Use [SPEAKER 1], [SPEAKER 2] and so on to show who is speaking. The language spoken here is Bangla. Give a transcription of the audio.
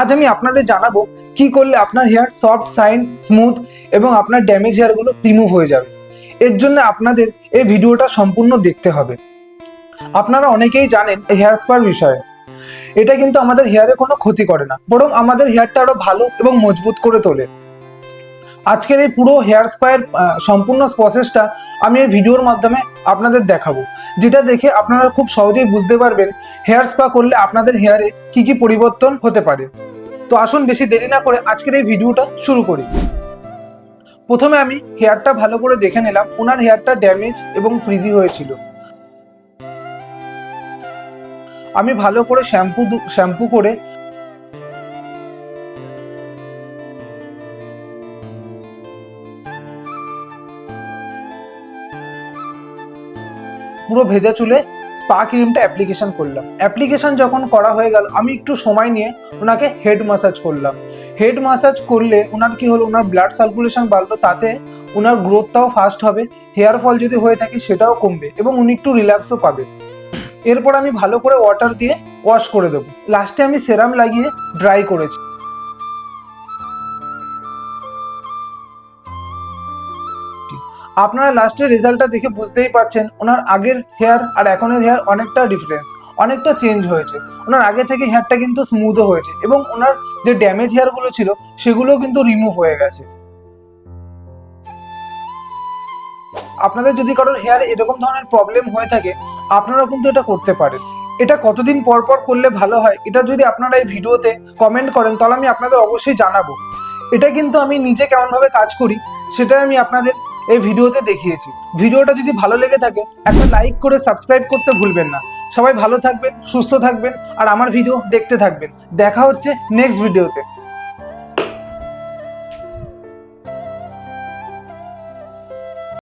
[SPEAKER 1] আজ আমি আপনাদের জানাব কি করলে আপনার হেয়ার সফট সাইন স্মুথ এবং আপনার ড্যামেজ হেয়ারগুলো রিমুভ হয়ে যাবে। এর জন্য আপনাদের এই ভিডিওটা সম্পূর্ণ দেখতে হবে। আপনারা অনেকেই জানেন হেয়ার স্পার বিষয়ে। এটা কিন্তু আমাদের হেয়ারে কোনো ক্ষতি করে না, বরং আমাদের হেয়ারটা আরও ভালো এবং মজবুত করে তোলে। আজকের এই পুরো হেয়ার স্পায়ের সম্পূর্ণ প্রসেসটা আমি এই ভিডিওর মাধ্যমে আপনাদের দেখাবো, যেটা দেখে আপনারা খুব সহজেই বুঝতে পারবেন হেয়ার স্পা করলে আপনাদের হেয়ারে কি কি পরিবর্তন হতে পারে। তো আসুন বেশি দেরি না করে আজকের এই ভিডিওটা শুরু করি। প্রথমে আমি হেয়ারটা ভালো করে দেখে নিলাম ওনার হেয়ারটা ড্যামেজ এবং ফ্রিজি হয়েছিল। আমি ভালো করে শ্যাম্পু শ্যাম্পু করে পুরো ভেজা চুলে স্পা ক্রিমটা অ্যাপ্লিকেশন করলাম। অ্যাপ্লিকেশন যখন করা হয়ে গেল, আমি একটু সময় নিয়ে ওনাকে হেড মাসাজ করলাম। হেড মাসাজ করলে ওনার কি হলো, ওনার ব্লাড সার্কুলেশন বাড়লো, তাতে ওনার গ্রোথটাও ফাস্ট হবে হেয়ার ফল যদি হয়ে থাকে সেটাও কমবে এবং উনি একটু রিল্যাক্সও পাবে। এরপর আমি ভালো করে ওয়াটার দিয়ে ওয়াশ করে দেবো। লাস্টে আমি সেরাম লাগিয়ে ড্রাই করেছি। আপনারা লাস্টের রেজাল্টটা দেখে বুঝতেই পারছেন, ওনার আগের হেয়ার আর এখনের হেয়ার অনেকটা ডিফারেন্স অনেকটা চেঞ্জ হয়েছে। ওনার আগে থেকে হেয়ারটা কিন্তু স্মুথও হয়েছে এবং ওনার যে ড্যামেজ হেয়ারগুলো ছিল, সেগুলোও কিন্তু রিমুভ হয়ে গেছে। আপনাদের যদি কারোর হেয়ার এরকম ধরনের প্রবলেম হয়ে থাকে, আপনারাও কিন্তু এটা করতে পারেন। এটা কতদিন পর পর করলে ভালো হয়, এটা যদি আপনারা এই ভিডিওতে কমেন্ট করেন, তাহলে আমি আপনাদের অবশ্যই জানাব। এটা কিন্তু আমি নিজে কেমনভাবে কাজ করি সেটা আমি আপনাদের এই ভিডিওতে দেখিয়েছি। ভিডিওটা যদি ভালো লেগে থাকে, একটা লাইক করে সাবস্ক্রাইব করতে ভুলবেন না। সবাই ভালো থাকবেন, সুস্থ থাকবেন, আর আমার ভিডিও দেখতে থাকবেন। দেখা হচ্ছে নেক্সট ভিডিওতে